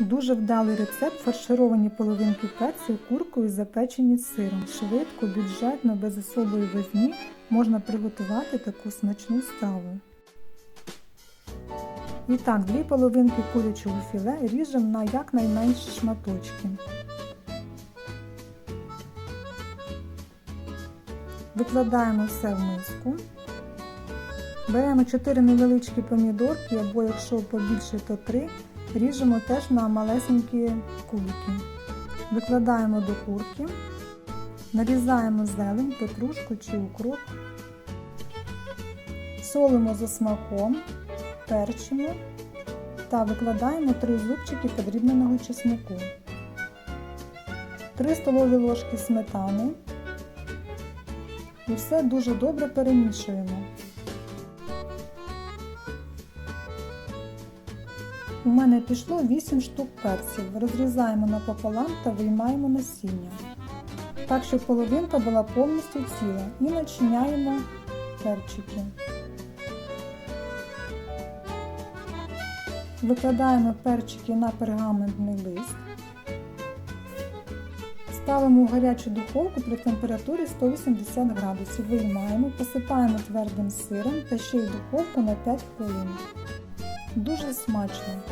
Дуже вдалий рецепт фаршировані половинки перцю куркою запечені з сиром. Швидко, бюджетно, без особої возні можна приготувати таку смачну страву. І так, дві половинки курячого філе ріжемо на якнайменші шматочки. Викладаємо все в миску. Беремо 4 невеличкі помідорки, або якщо побільше, то 3. Ріжемо теж на малесенькі кубики. Викладаємо до курки, нарізаємо зелень, петрушку чи укроп, солимо за смаком, перчимо та викладаємо 3 зубчики подрібненого чеснику, 3 столові ложки сметани і все дуже добре перемішуємо. У мене пішло 8 штук перців. Розрізаємо напополам та виймаємо насіння. Так, щоб половинка була повністю ціла. І начиняємо перчики. Викладаємо перчики на пергаментний лист. Ставимо в гарячу духовку при температурі 180 градусів. Виймаємо, посипаємо твердим сиром та ще й духовку на 5 хвилин. Дуже смачно!